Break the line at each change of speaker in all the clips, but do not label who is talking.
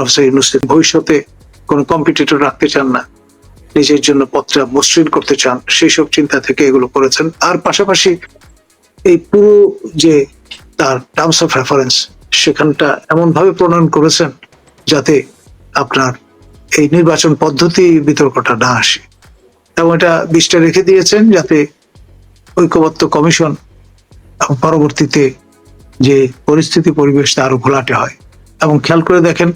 Professor ইউনুসের ভবিষ্যতে কোনো কম্পিটিটর রাখতে চান না, নিজের জন্য পথটা মসৃণ করতে চান সেই সব চিন্তা থেকে এগুলো করেছেন। আর পাশাপাশি এই পুরো যে তার টার্মস অফ রেফারেন্স সেখানটা এমন ভাবে প্রণয়ন করেছেন যাতে আপনার এই নির্বাচন পদ্ধতি বিতর্কটা না আসে। এবং এটা বিষটা রেখে দিয়েছেন যাতে ঐক্যবদ্ধ কমিশন পরবর্তীতে যে পরিস্থিতি পরিবেশটা আরও ঘোলাটে হয়। এবং খেয়াল করে দেখেন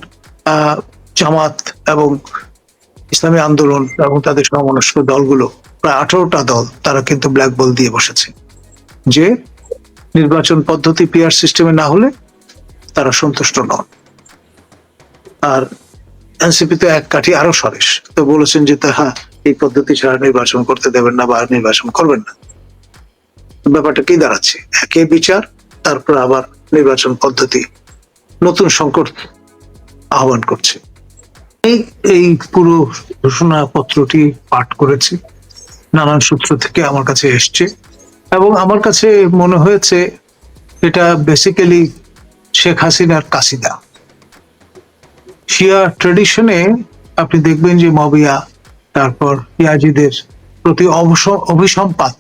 জামাত এবং ইসলামী আন্দোলন এবং তাদের সমমনস্ক দলগুলো, প্রায় আঠারোটা দল, তারা কিন্তু ব্ল্যাক বল দিয়ে বসেছে। যে নির্বাচন পদ্ধতি পিআর সিস্টেমে না হলে তারা সন্তুষ্ট নন। আর এনসিপি তো এক কাঠি আরও সরেস তো বলেছেন যে, তা হ্যাঁ এই পদ্ধতি ছাড়া নির্বাচন করতে দেবেন না বা নির্বাচন করবেন না। ব্যাপারটা কি দাঁড়াচ্ছে? একে বিচার, তারপর আবার নির্বাচন পদ্ধতি। নতুন সংকট আহ্বান করছে। এই পুরো ঘোষণাপত্রটি পাঠ করেছি, নানান সূত্র থেকে আমার কাছে এসছে এবং আমার কাছে মনে হয়েছে এটা বেসিক্যালি শেখ হাসিনার কাসিদা। শিয়া ট্রেডিশনে আপনি দেখবেন যে মবিয়া, তারপর ইয়াজিদের প্রতি অভিসম্পাত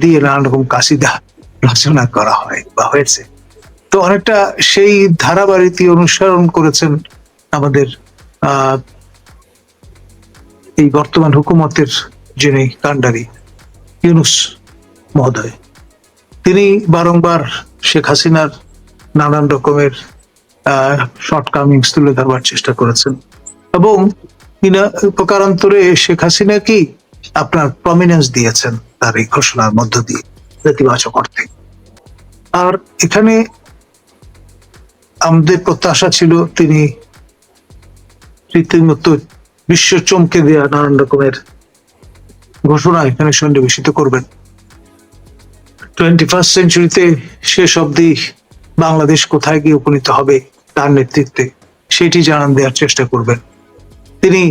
দিয়ে নানান রকম কাসিদা রচনা করা হয় বা হয়েছে। তো অনেকটা সেই ধারাবাহিকই অনুসরণ করেছেন আমাদের এই বর্তমান হুকুমতের যিনি কান্ডারি ইউনুস মহোদয়। তিনি বারংবার শেখ হাসিনার নানান রকমের শর্টকামিংস তুলে ধরবার চেষ্টা করেছেন। এবং তিনি উপকারান্তরে শেখ হাসিনা কি আপনার প্রমিনেন্স দিয়েছেন তার এই ঘোষণার মধ্য দিয়ে, নেতিবাচক অর্থে। আর এখানে আমাদের প্রত্যাশা ছিল তিনি রীতিমতো বিশ্ব চমকে দেওয়া নানান রকমের ঘোষণা এখানে সন্নিবেশিত করবেন। টোয়েন্টি ফার্স্ট সেঞ্চুরিতে শেষ অবধি বাংলাদেশ কোথায় গিয়ে উপনীত হবে তার নেতৃত্বে সেটি জানান দেওয়ার চেষ্টা করবেন। তিনি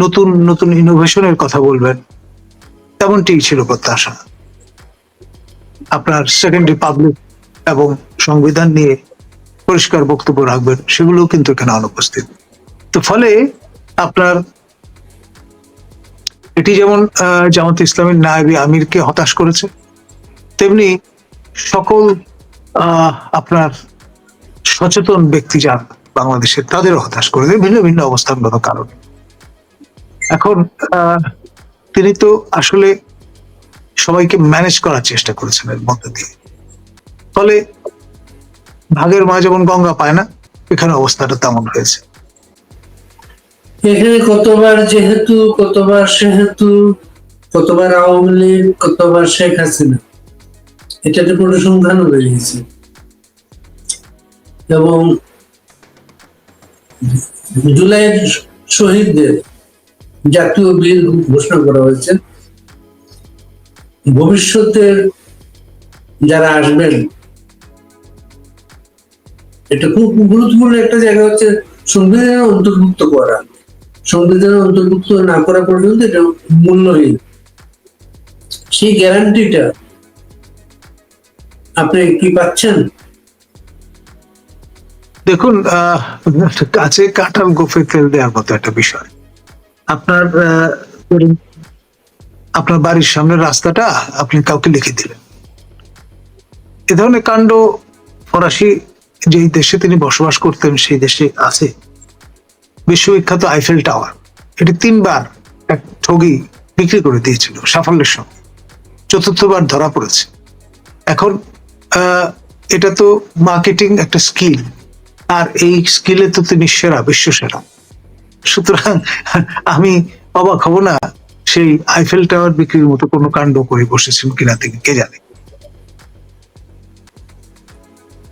নতুন নতুন ইনোভেশনের কথা বলবেন। তেমনটি ছিল প্রত্যাশা। আপনার সেকেন্ড রিপাবলিক এবং সংবিধান নিয়ে পরিষ্কার বক্তব্য রাখবেন, সেগুলোও কিন্তু এখানে অনুপস্থিত। তো ফলে আপনার এটি যেমন জামাত ইসলামের নায়েবি আমিরকে হতাশ করেছে, তেমনি সকল আপনার সচেতন ব্যক্তি যান বাংলাদেশের তাদেরও হতাশ করে দেয় ভিন্ন ভিন্ন অবস্থানগত কারণে। এখন তিনি তো আসলে সবাইকে ম্যানেজ করার চেষ্টা করেছেন এর মধ্যে দিয়ে। ফলে ভাগের মা যেমন গঙ্গা পায় না, এখানে অবস্থাটা তেমন হয়েছে।
এখানে কতবার যেহেতু, কতবার সেহেতু, কতবার আওয়ামী লীগ, কতবার শেখ হাসিনা এটাতে পরিসংখ্যানও বেরিয়েছে এবং জুলাইয়ের শহীদদের জাতীয় বীর ঘোষণা করা হয়েছে। ভবিষ্যতের যারা আসবেন এটা খুব গুরুত্বপূর্ণ একটা জায়গা হচ্ছে সংবিধানে অন্তর্ভুক্ত করা। সংবিধানে অন্তর্ভুক্ত না করা পর্যন্ত এটা মূল্যহীন। সেই গ্যারান্টিটা আপনি কি পাচ্ছেন?
দেখুন কাছে কাঁঠাল গোফে তেল দেওয়ার মতো একটা বিষয়। আপনার আপনার বাড়ির সামনের রাস্তাটা আপনি কাউকে লিখে দিলেন। এ ধরনের কাণ্ড ফরাসি যেই দেশে তিনি বসবাস করতেন, সেই দেশে আছে বিশ্ববিখ্যাত আইফেল টাওয়ার এটি তিনবার এক ঠগি বিক্রি করে দিয়েছিল সাফল্যের সঙ্গে। চতুর্থবার ধরা পড়েছে। এখন এটা তো মার্কেটিং একটা স্কিল আর এই স্কিলে তো তিনি সেরা, বিশ্ব সেরা। সুতরাং আমি অবাক হব না, সেই আইফেল টাওয়ার বিক্রির মতো কোনো কাণ্ড করে বসেছেন কিনা তিনি, কে জানে?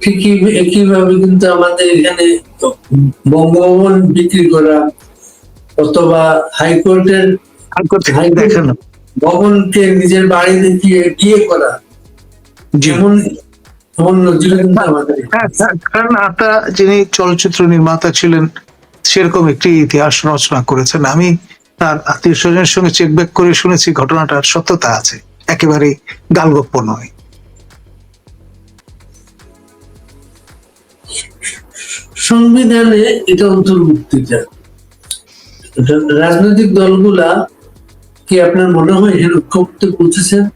ঠিকই একইভাবে কিন্তু আমাদের এখানে বঙ্গভবন বিক্রি করা অথবা হাইকোর্টের
দেখেন।
ভবনকে নিজের বাড়ি দেখিয়ে বিয়ে করা। যেমন এখানে।
হ্যাঁ, হ্যাঁ, কারণ আতা যিনি চলচ্চিত্র নির্মাতা ছিলেন সেরকম একটি ইতিহাস রচনা করেছেন। আমি তার আত্মীয় স্বজনের সঙ্গে চেক ব্যাক করে শুনেছি ঘটনাটার সত্যতা আছে। একেবারে গালগপ্প নয়।
সংবিধানে এটা অন্তর্ভুক্তিটা রা- রাজনৈতিক দলগুলা কি আপনার মনে হয় করতে পৌঁছেছেন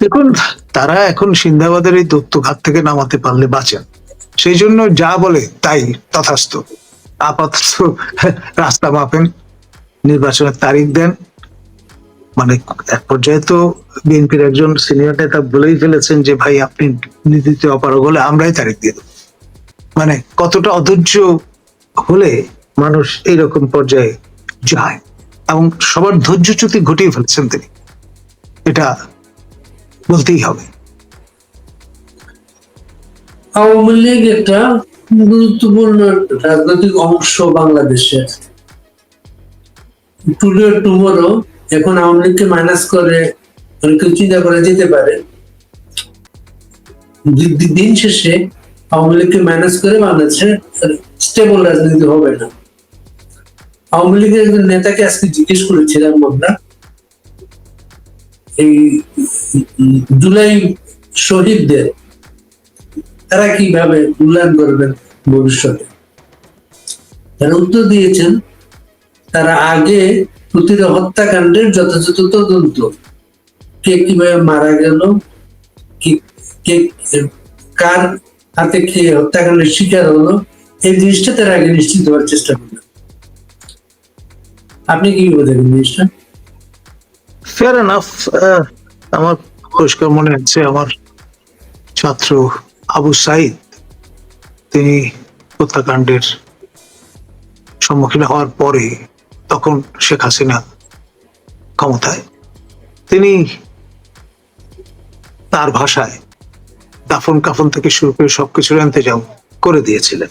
দেখুন, তারা এখন সিন্দাবাদের এই দত্তঘাত থেকে নামাতে পারলে বাঁচেন। সেই জন্য যা বলে তাই তথাস্থ। আপাতত রাস্তা মাপেন, নির্বাচনের তারিখ দেন মানে এক পর্যায়ে তো বিএনপির একজন সিনিয়র নেতা বলেই ফেলেছেন যে, ভাই, আপনি নীতিতে অপারগ হলে আমরাই তারিখ দিয়ে মানে কতটা অধৈর্য হলে মানুষ এইরকম পর্যায়ে যায় এবং সবার ধৈর্যচ্যুতি ঘটিয়ে ফেলছেন তিনি। এটা বলতেই হবে।
আওয়ামী লীগ একটা গুরুত্বপূর্ণ রাজনৈতিক অংশ বাংলাদেশের। টুডে টুমোরো এখন আওয়ামী লীগকে মাইনাস করে অনেক চিন্তা করা যেতে পারে। দিন শেষে আওয়ামী লীগকে মাইনাস করে বাংলাদেশে স্টেবল রাজনীতি হবে না। আওয়ামী লীগের একজন নেতাকে আজকে জিজ্ঞেস করেছিলাম আমরা, এই জুলাই শহীদদের তারা কীভাবে মূল্যায়ন করবেন ভবিষ্যতে? তারা উত্তর দিয়েছেন, তারা আগে প্রতিটা হত্যাকাণ্ডের যথাযথ তদন্ত। কে কীভাবে মারা গেল কার হাতে কে হত্যাকাণ্ডের শিকার হলো, এই জিনিসটা তারা আগে নিশ্চিত হওয়ার চেষ্টা করবেন আপনি কি বোঝেন জিনিসটা?
ফেয়ার এনাফ আমার পরিষ্কার মনে আছে আমার ছাত্র আবু সাইদ, তিনি হত্যাকাণ্ডের সম্মুখীন হওয়ার পরে তখন শেখ হাসিনা ক্ষমতায়, তিনি তার ভাষায় দাফন কাফন থেকে শুরু করে সবকিছুর ইন্তজাম করে দিয়েছিলেন।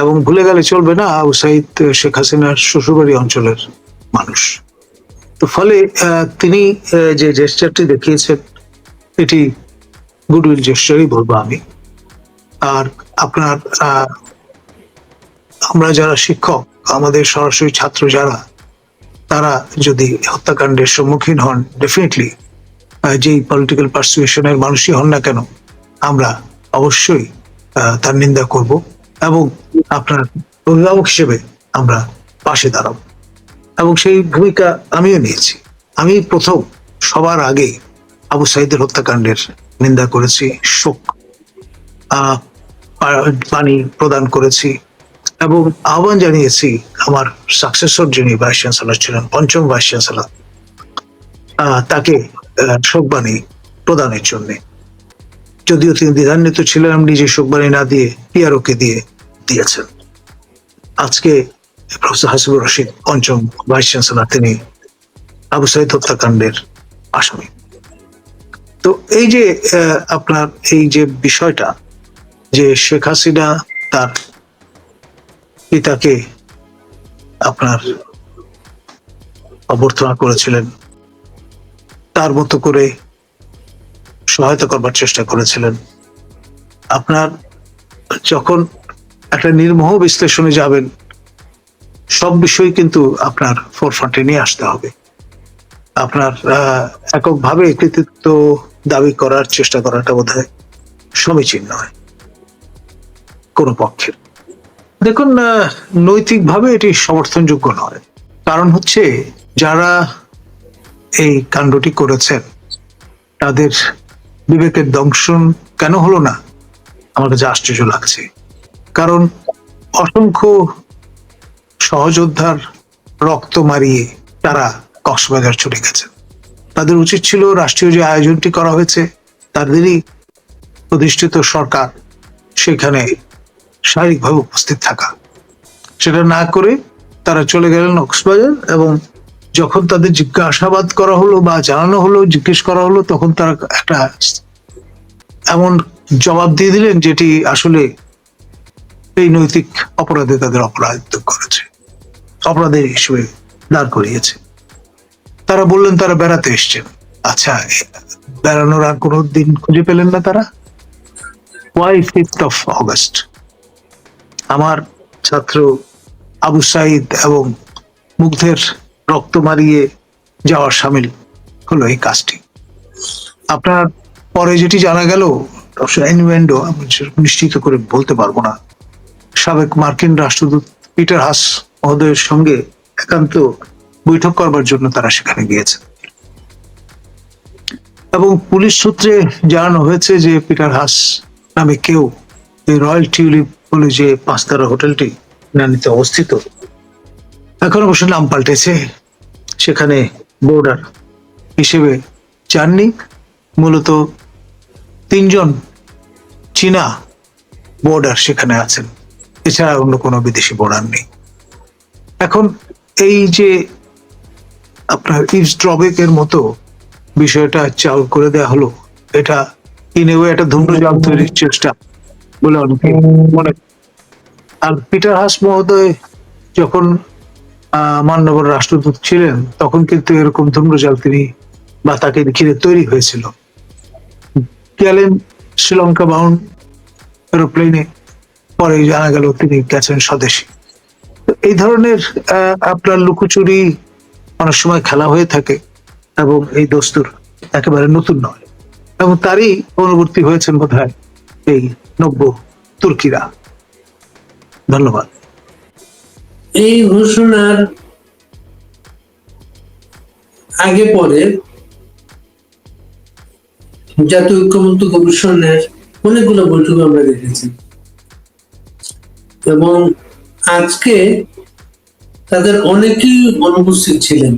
এবং ভুলে গেলে চলবে না, আবু সাইদ, শেখ হাসিনার শ্বশুরবাড়ি অঞ্চলের মানুষ। তো ফলে তিনি যে জেস্টারটি দেখিয়েছেন, এটি গুডউইল জেস্টারই বলব আমি। আর আপনার আমরা যারা শিক্ষক আমাদের সরাসরি ছাত্র যারা, তারা যদি হত্যাকাণ্ডের সম্মুখীন হন ডেফিনেটলি যেই পলিটিক্যাল পার্সুয়েশনের মানুষই হন না কেন, আমরা অবশ্যই তার নিন্দা করব এবং আপনার অভিভাবক হিসেবে আমরা পাশে দাঁড়াবো। এবং সেই ভূমিকা আমিও নিয়েছি। আমি প্রথম সবার আগে আবু সাইদের হত্যাকাণ্ডের নিন্দা করেছি, শোক পানি প্রদান করেছি এবং আহ্বান জানিয়েছি আমার সাকসেসর যিনি ভাইস চ্যান্সেলর ছিলেন, পঞ্চম ভাইস চ্যান্সেলর তাকে শোকবাণী প্রদানের জন্য। যদিও তিনি দ্বিধান্বিত ছিলেন আমি নিজে শোকবাণী না দিয়ে পিআরওকে দিয়ে দিয়েছেন। আজকে প্রফেসর হাসিবুর রশিদ, পঞ্চম ভাইস চ্যান্সেলর তিনি আবু সাইদ হত্যাকাণ্ডের আসামি। তো এই যে আপনার এই যে বিষয়টা, যে শেখ হাসিনা তার পিতাকে আপনার অভ্যর্থনা করেছিলেন। তার মতো করে সহায়তা করবার চেষ্টা করেছিলেন। আপনার যখন একটা নির্মোহ বিশ্লেষণে যাবেন, সব বিষয় কিন্তু আপনার ফোরফ্রন্টে নিয়ে আসতে হবে। আপনার এককভাবে কৃতিত্ব দাবি করার চেষ্টা করাটা বোধ হয় সমীচীন নয় কোনো পক্ষের। দেখুন নৈতিকভাবে এটি সমর্থনযোগ্য নয়। কারণ হচ্ছে, যারা এই কাণ্ডটি করেছেন, তাদের বিবেকের দংশন কেন হলো না? আমার কাছে আশ্চর্য লাগছে। কারণ, অসংখ্য সহযোদ্ধার রক্ত মারিয়ে তারা কক্সবাজার ছুটে গেছেন তাদের উচিত ছিল রাষ্ট্রীয় যে আয়োজনটি করা হয়েছে, তাদেরই প্রতিষ্ঠিত সরকার সেখানে শারীরিকভাবে উপস্থিত থাকা। সেটা না করে তারা চলে গেলেন কক্সবাজার এবং যখন তাদের জিজ্ঞাসাবাদ করা হলো বা জানানো হলো, জিজ্ঞেস করা হলো, তখন তারা একটা এমন জবাব দিয়ে দিলেন যেটি আসলে এই নৈতিক অপরাধে তাদের অপরাধিত করেছে, অপরাধের হিসেবে দাঁড় করিয়েছে। তারা বললেন, তারা বেড়াতে এসছেন। আচ্ছা বেড়ানোর আর কোনো দিন খুঁজে পেলেন না তারা? ওয়াই ফিফথ অফ অগস্ট আমার ছাত্র আবু সাইদ এবং মুগ্ধের রক্ত মারিয়ে যাওয়ার সামিল হলো এই কাজটি। আপনার পরে যেটি জানা গেল ইনভেন্ডো আমি নিশ্চিত করে বলতে পারব না। সাবেক মার্কিন রাষ্ট্রদূত পিটার হাস মহোদয়ের সঙ্গে একান্ত বৈঠক করবার জন্য তারা সেখানে গিয়েছে এবং পুলিশ সূত্রে জানানো হয়েছে যে পিটার হাস নামে কেউ এই রয়্যাল টিউলিপ বলে যে পাঁচতারা হোটেলটি নানিতে অবস্থিত। এখন অবশ্য নাম পাল্টেছে। সেখানে বোর্ডার হিসেবে চাননি। মূলত তিনজন চীনা বোর্ডার সেখানে আছেন। এছাড়া অন্য কোনো বিদেশি বোর্ডার নেই। এখন এই যে আপনার ইভস ড্রবেকের মতো বিষয়টা চাল করে দেওয়া হলো, এটা ইনেও একটা ধূম্রজাল তৈরির চেষ্টা। বলে অনেকে মনে আর পিটার হাস মহোদয় যখন মান্যবর রাষ্ট্রদূত ছিলেন, তখন কিন্তু এরকম ধূম্রজাল তিনি বা তাকে ঘিরে তৈরি হয়েছিল। গেলেন শ্রীলঙ্কা বাউন্ড এরোপ্লেনে পরে জানা গেল তিনি গেছেন স্বদেশী। এই ধরনের আপনার লুকোচুরি অনেক সময় খেলা হয়ে থাকে এবং এই দস্তুর একেবারে নতুন নয় এবং তারই অনুবর্তী হয়েছেন বোধ হয় এই নব্য তুর্কিরা। ধন্যবাদ।
এই ঘোষণার আগে পরে জাতীয় ঐক্যমত্য কমিশনের অনেকগুলো বৈঠক আমরা দেখেছি। এবং আজকে তাদের অনেকেই অনুপস্থিত ছিলেন।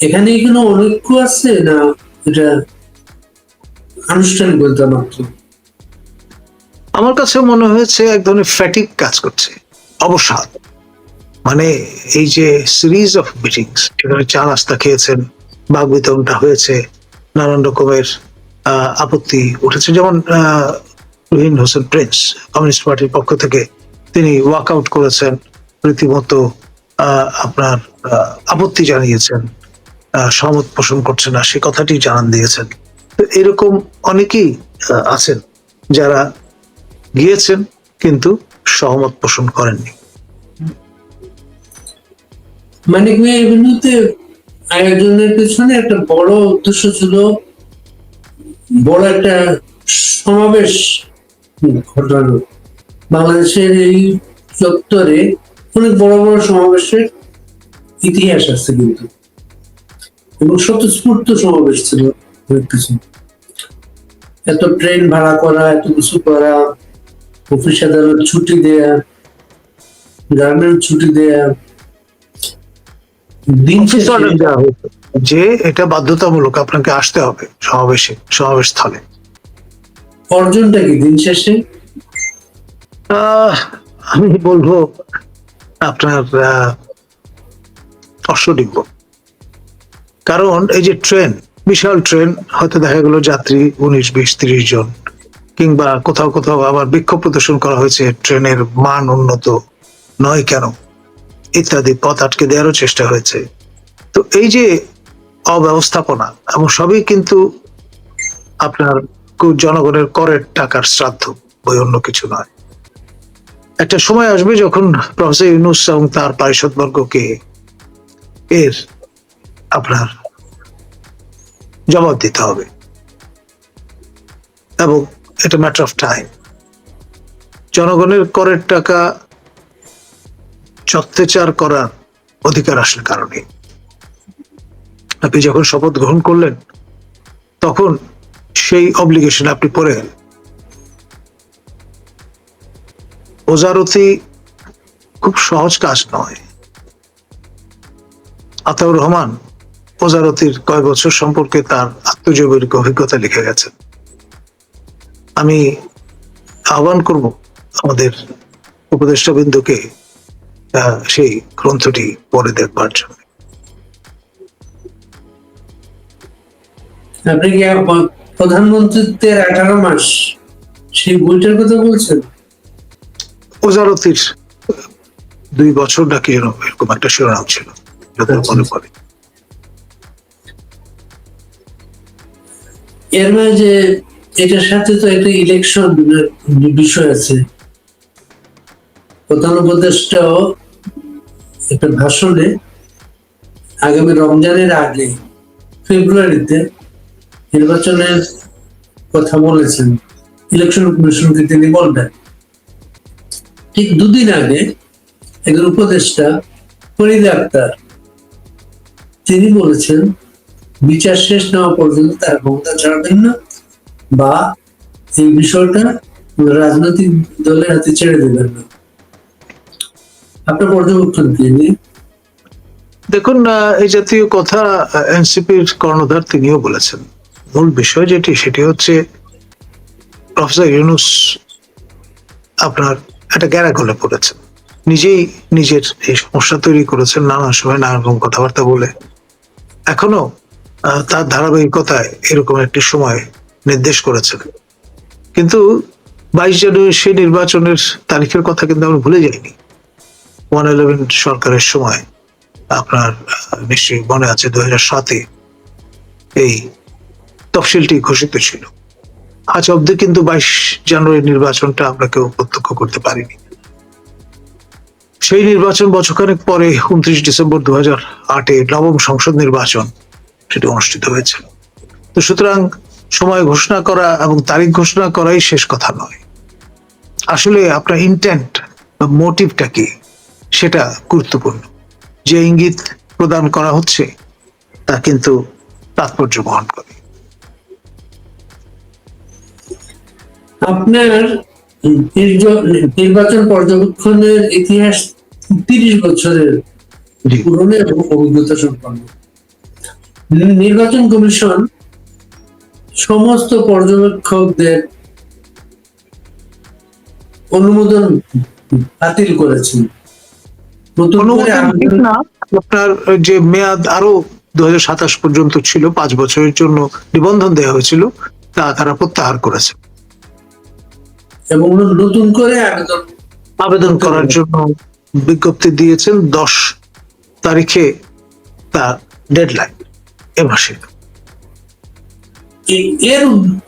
এখানে কোনো অনৈক্য আছে না এটা আনুষ্ঠানিক বলতে মাত্র
আমার কাছে মনে হয়েছে এক ধরনের ফ্যাটিক কাজ করছে, অবসাদ। মানে এই যে সিরিজ অফ মিটিংস সেখানে চা নাস্তা খেয়েছেন বাঘ বিতরণটা হয়েছে, নানান রকমের আপত্তি উঠেছে। যেমন রুহিন হোসেন প্রিন্স, কমিউনিস্ট পার্টির পক্ষ থেকে তিনি ওয়াক আউট করেছেন, রীতিমতো আপনার আপত্তি জানিয়েছেন সহমত পোষণ করছে না, সে কথাটি জানান দিয়েছেন। তো এরকম অনেকেই আছেন যারা গিয়েছেন, কিন্তু সহমত পোষণ করেননি।
মিয়া এভিনিউতে আয়োজনের পেছনে একটা বড় উদ্দেশ্য ছিল বড় একটা সমাবেশ ঘটানো। বাংলাদেশের এই চত্বরে অনেক বড় বড় সমাবেশের ইতিহাস আছে কিন্তু। এবং স্বতঃস্ফূর্ত সমাবেশ ছিল অনেক কিছু এত ট্রেন ভাড়া করা, এত কিছু করা অফিস আদালত ছুটি দেয়া গার্মেন্ট ছুটি দেয়া দিন
দেওয়া হয়েছে। যে এটা বাধ্যতামূলক আপনাকে আসতে হবে সমাবেশে সমাবেশ স্থলে
অর্জনটা কি দিন শেষে?
আহ, আমি বলব আপনার অশ্বডিম্ব কারণ এই যে ট্রেন বিশাল ট্রেন হয়তো দেখা গেল যাত্রী উনিশ বিশ তিরিশ জন। কিংবা কোথাও কোথাও আবার বিক্ষোভ প্রদর্শন করা হয়েছে, ট্রেনের মান উন্নত নয় কেন? ইত্যাদি পথ আটকে দেওয়ারও চেষ্টা হয়েছে। তো এই যে অব্যবস্থাপনা, এবং সবই কিন্তু আপনার জনগণের করের টাকার শ্রাদ্ধ বই অন্য কিছু নয়। একটা সময় আসবে যখন প্রফেসর ইউনুস এবং তার পারিষদবর্গকে এর আপনার জবাব দিতে হবে। এবং এটা ম্যাটার অফ টাইম জনগণের করের টাকা চত্বেচার করার অধিকার আসলে কারণে আপনি যখন শপথ গ্রহণ করলেন, তখন সেই অব্লিগেশন আপনি পড়ে গেলেন। ওজারতি খুব সহজ কাজ নয়। আতাউর রহমান ওজারতির কয়েক বছর সম্পর্কে তার আত্মজৈবিক অভিজ্ঞতা লিখে গেছেন। আমি আহ্বান করব আমাদের উপদেষ্টা বিন্দুকে সেই গ্রন্থটি পড়ে দেখবার জন্য।
আপনি কি প্রধানমন্ত্রীত্বের আঠারো মাস সেই বইটার কথা বলছেন?
ওজারতির দুই বছর নাকি এরকম একটা শিরোনাম ছিল মনে পড়ে।
এর মাঝে এটার সাথে তো একটা ইলেকশন বিষয় আছে। প্রধান উপদেষ্টাও একটা ভাষণে আগামী রমজানের আগে ফেব্রুয়ারিতে নির্বাচনের কথা বলেছেন। ইলেকশন কমিশনকে তিনি বলবেন। ঠিক দুদিন আগে একজন উপদেষ্টা, ফরিদ আক্তার, তিনি বলেছেন, বিচার শেষ নেওয়া পর্যন্ত তার ক্ষমতা ছাড়বেন না। বা এই বিষয়টা রাজনৈতিক দলের হাতে ছেড়ে দেবেন না। আপনার পর্যবেক্ষণ কি?
দেখুন এই জাতীয় কথা এনসিপির কর্ণধার তিনিও বলেছেন। মূল বিষয় যেটি, সেটি হচ্ছে প্রফেসর ইউনুস আপনার একটা গ্যারাগলে পড়েছেন। নিজেই নিজের এই সমস্যা তৈরি করেছেন, নানা সময় নানা রকম কথাবার্তা বলে। এখনও তার ধারাবাহিকতায় এরকম একটি সময় নির্দেশ করেছেন। কিন্তু বাইশ জানুয়ারি সেই নির্বাচনের তারিখের কথা কিন্তু আমরা ভুলে যাইনি। ওয়ান ইলেভেন সরকারের সময় আপনার নিশ্চয়ই মনে আছে দু সাতে এই তফসিলটি ঘোষিত ছিল। আজ অব্দি কিন্তু বাইশ জানুয়ারি নির্বাচনটা আমরা কেউ প্রত্যক্ষ করতে পারিনি। সেই নির্বাচন বছরখানেক পরে উনত্রিশ ডিসেম্বর দু হাজার আটে নবম সংসদ নির্বাচন সেটি অনুষ্ঠিত হয়েছিল। তো সুতরাং সময় ঘোষণা করা এবং তারিখ ঘোষণা করাই শেষ কথা নয়। আসলে আপনার ইন্টেন্ট বা মোটিভটা কি সেটা গুরুত্বপূর্ণ। যে ইঙ্গিত প্রদান করা হচ্ছে তা কিন্তু তাৎপর্য বহন করে।
আপনার নির্বাচন পর্যবেক্ষণের ইতিহাস তিরিশ বছরের পুরনো এবং অভিজ্ঞতা সম্পন্ন। নির্বাচন কমিশন সমস্ত পর্যবেক্ষকদের অনুমোদন বাতিল করেছেন।
আপনার যে মেয়াদ আরও দু পর্যন্ত ছিল পাঁচ বছরের জন্য নিবন্ধন দেওয়া হয়েছিল তা তারা প্রত্যাহার করেছে।
এবং নতুন করে আবেদন
আবেদন করার জন্য বিজ্ঞপ্তি দিয়েছেন দশ তারিখে তার ডেডলাইন এ মাসে
এর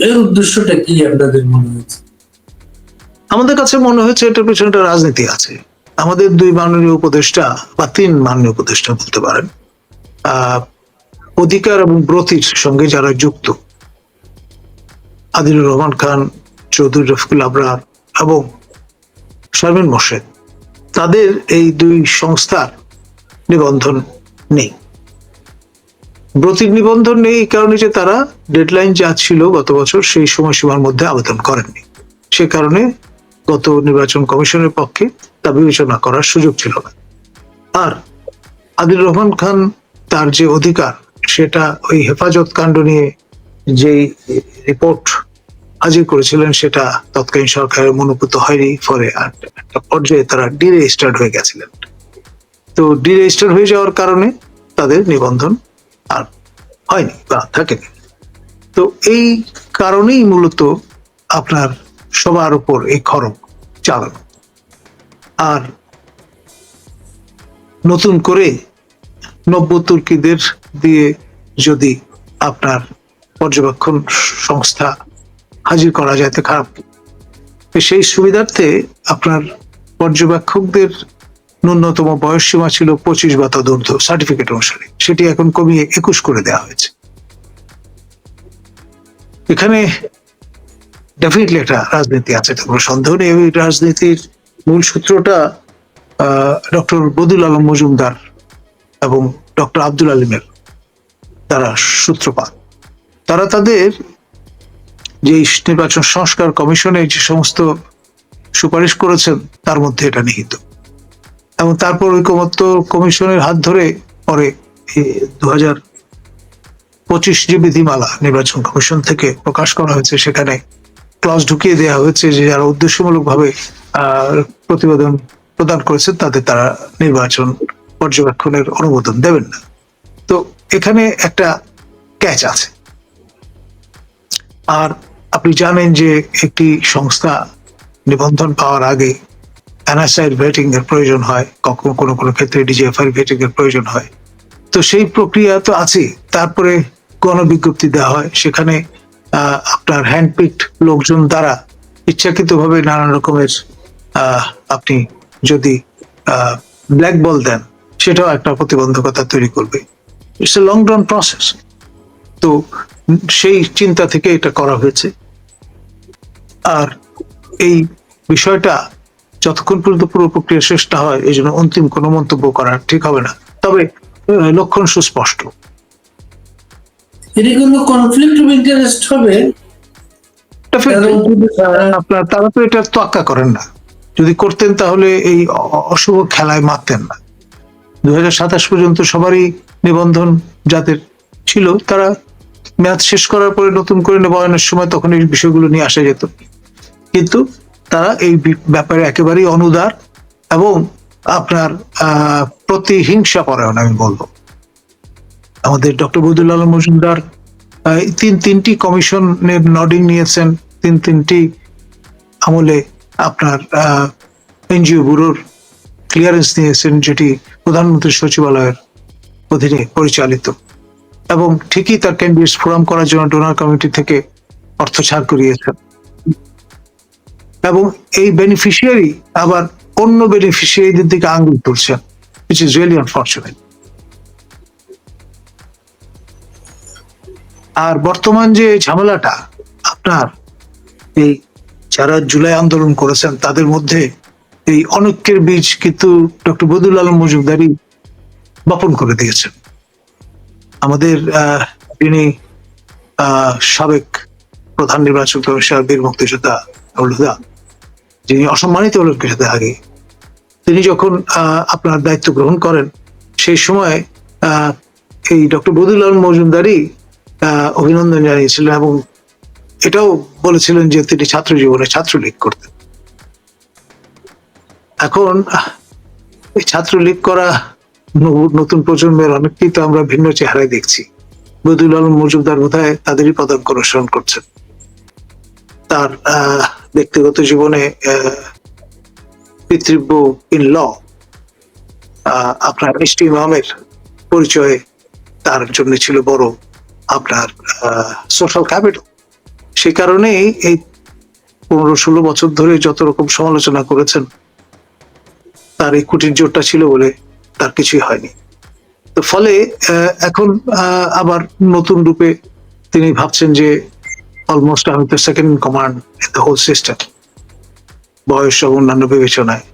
এর উদ্দেশ্যটা কি আপনাদের মনে হয়েছে?
আমাদের কাছে মনে হয়েছে এটার পেছনে একটা রাজনীতি আছে। আমাদের দুই মাননীয় উপদেষ্টা বা তিন মাননীয় উপদেষ্টা বলতে পারেন অধিকার এবং ব্রতির সঙ্গে যারা যুক্ত, আদিলুর রহমান খান, চৌধুরী রফিকুল আবরার এবং শারমিন মোর্শেদ, তাদের এই দুই সংস্থার নিবন্ধন নেই। ব্রতির নিবন্ধন নেই, এই কারণে যে তারা ডেডলাইন যা ছিল গত বছর সেই সময়সীমার মধ্যে আবেদন করেননি। সে কারণে গত নির্বাচন কমিশনের পক্ষে তা বিবেচনা করার সুযোগ ছিল না। আর আদিল রহমান খান তার যে অধিকার, সেটা ওই হেফাজত কাণ্ড নিয়ে যেই রিপোর্ট হাজির করেছিলেন, সেটা তৎকালীন সরকারের মনোভূত হয়নি, ফলে একটা পর্যায়ে তারা ডিরেজিস্টার্ড হয়ে গেছিলেন। তো ডিরেজিস্টার হয়ে যাওয়ার কারণে তাদের নিবন্ধন আর হয়নি বা থাকেনি। তো এই কারণেই মূলত আপনার সবার উপর এই খরচ চালানো। আর নতুন করে নব্য তুর্কিদের দিয়ে যদি আপনার পর্যবেক্ষণ সংস্থা হাজির করা যায়, তো খারাপ সেই সুবিধার্থে আপনার পর্যবেক্ষকদের ন্যূনতম বয়স সীমা ছিল পঁচিশ বা তদূর্ধ্ব সার্টিফিকেট অনুসারে। সেটি এখন কমিয়ে একুশ করে দেওয়া হয়েছে। এখানে ডেফিনেটলি একটা রাজনীতি আছে কোনো সন্দেহ নেই। এই রাজনীতির মূল সূত্রটা ডক্টর বদুল আলম মজুমদার এবং ডক্টর আব্দুল আলিমের তারা সূত্রপাত। তারা তাদের যে নির্বাচন সংস্কার কমিশনে যে সমস্ত সুপারিশ করেছেন, তার মধ্যে এটা নিহিত। এবং তারপর ঐকমত্য কমিশনের হাত ধরে পরে দু হাজার পঁচিশ যে বিধিমালা নির্বাচন কমিশন থেকে প্রকাশ করা হয়েছে, সেখানে ক্লজ ঢুকিয়ে দেওয়া হয়েছে যে যারা উদ্দেশ্যমূলক ভাবে প্রতিবেদন প্রদান করেছেন তাদের তারা নির্বাচন পর্যবেক্ষণের অনুমোদন দেবেন না। তো এখানে একটা ক্যাচ আছে। আর আপনি জানেন যে একটি সংস্থা নিবন্ধন পাওয়ার আগে এনএসআই ভেটিং এর প্রয়োজন হয়, কখনো কোনো কোনো ক্ষেত্রে ডিজিএফআই ভেটিং এর প্রয়োজন হয়। তো সেই প্রক্রিয়া তো আছে তারপরে গণবিজ্ঞপ্তি দেওয়া হয়, সেখানে আপনার হ্যান্ডপিকড লোকজন দ্বারা ইচ্ছাকৃতভাবে নানান রকমের আপনি যদি ব্ল্যাক বল দেন, সেটাও একটা প্রতিবন্ধকতা তৈরি করবে। It's a long run process তো সেই চিন্তা থেকে এটা করা হয়েছে। আর এই বিষয়টা যতক্ষণ পর্যন্ত পুরো প্রক্রিয়া শেষ না হয় এই জন্য অন্তিম কোনো মন্তব্য করা ঠিক হবে না। তবে লক্ষণ সুস্পষ্ট।
এটি কোনো কনফ্লিক্ট অফ ইন্টারেস্ট হবে।
Definitely,
কারণ
আহ, আপনার তারা তো এটা তোয়াক্কা করেন না। যদি করতেন তাহলে এই অশুভ খেলায় মারতেন না। দুই হাজার সাতাশ পর্যন্ত সবারই নিবন্ধন যাদের ছিল তারা মেয়াদ শেষ করার পরে নতুন করে নবায়নের সময় তখন এই বিষয়গুলো নিয়ে আসা যেত। কিন্তু তারা এই ব্যাপারে একেবারেই অনুদার এবং আপনার প্রতিহিংসা পরায়ণ আমি বলব। আমাদের ডক্টর বদুল আলম মজুমদার তিন তিনটি কমিশনের নডিং নিয়েছেন, তিন তিনটি আমলে আপনার এনজিও ব্যুরোর ক্লিয়ারেন্স নিয়েছেন, যেটি প্রধানমন্ত্রী সচিবালয়ের অধীনে পরিচালিত। এবং ঠিকই তার ক্যান্ডিডেটস ফোরাম করার জন্য ডোনার কমিটি থেকে অর্থ ছাড় করিয়েছেন। এবং এই বেনিফিশিয়ারি আবার অন্য বেনিফিশিয়ারিদের দিকে আঙ্গুল তুলছেন উইচ ইজ রিয়েলি আনফর্চুনেট আর বর্তমান যে ঝামেলাটা আপনার এই যারা জুলাই আন্দোলন করেছেন তাদের মধ্যে এই অনৈক্যের বীজ কিন্তু ডক্টর বদুল আলম মজুমদারি বপন করে দিয়েছেন। আমাদের আহ, সাবেক প্রধান নির্বাচন কমিশনার বীর মুক্তিযোদ্ধা যিনি অসম্মানিত হলেন কিছুদিন আগে। তিনি যখন আপনার দায়িত্ব গ্রহণ করেন সেই সময় এই ডক্টর বদুল আলম মজুমদারি অভিনন্দন জানিয়েছিলেন এবং এটাও বলেছিলেন যে তিনি ছাত্র জীবনে ছাত্রলীগ করতেন। এখন এই ছাত্রলীগ করা নতুন প্রজন্মের অনেককেই তো আমরা ভিন্ন চেহারায় দেখছি। বদুল আলম মজুমদার বোধহয় তাদেরই পদাঙ্ক অনুসরণ করছেন। তার আহ, ব্যক্তিগত জীবনে পিতৃব্য ইন ল আপনার মিষ্টি ইমামের পরিচয় তার জন্য ছিল বড় আপনার সোশ্যাল ক্যাপিটাল সে কারণেই এই পনেরো ষোলো বছর ধরে যত রকম সমালোচনা করেছেন, তার এই কুটির জোরটা ছিল বলে তার কিছুই হয়নি। তো ফলে এখন আবার নতুন রূপে তিনি ভাবছেন যে অলমোস্ট আমি তো second command in the whole system বয়স সব অন্যান্য বিবেচনায়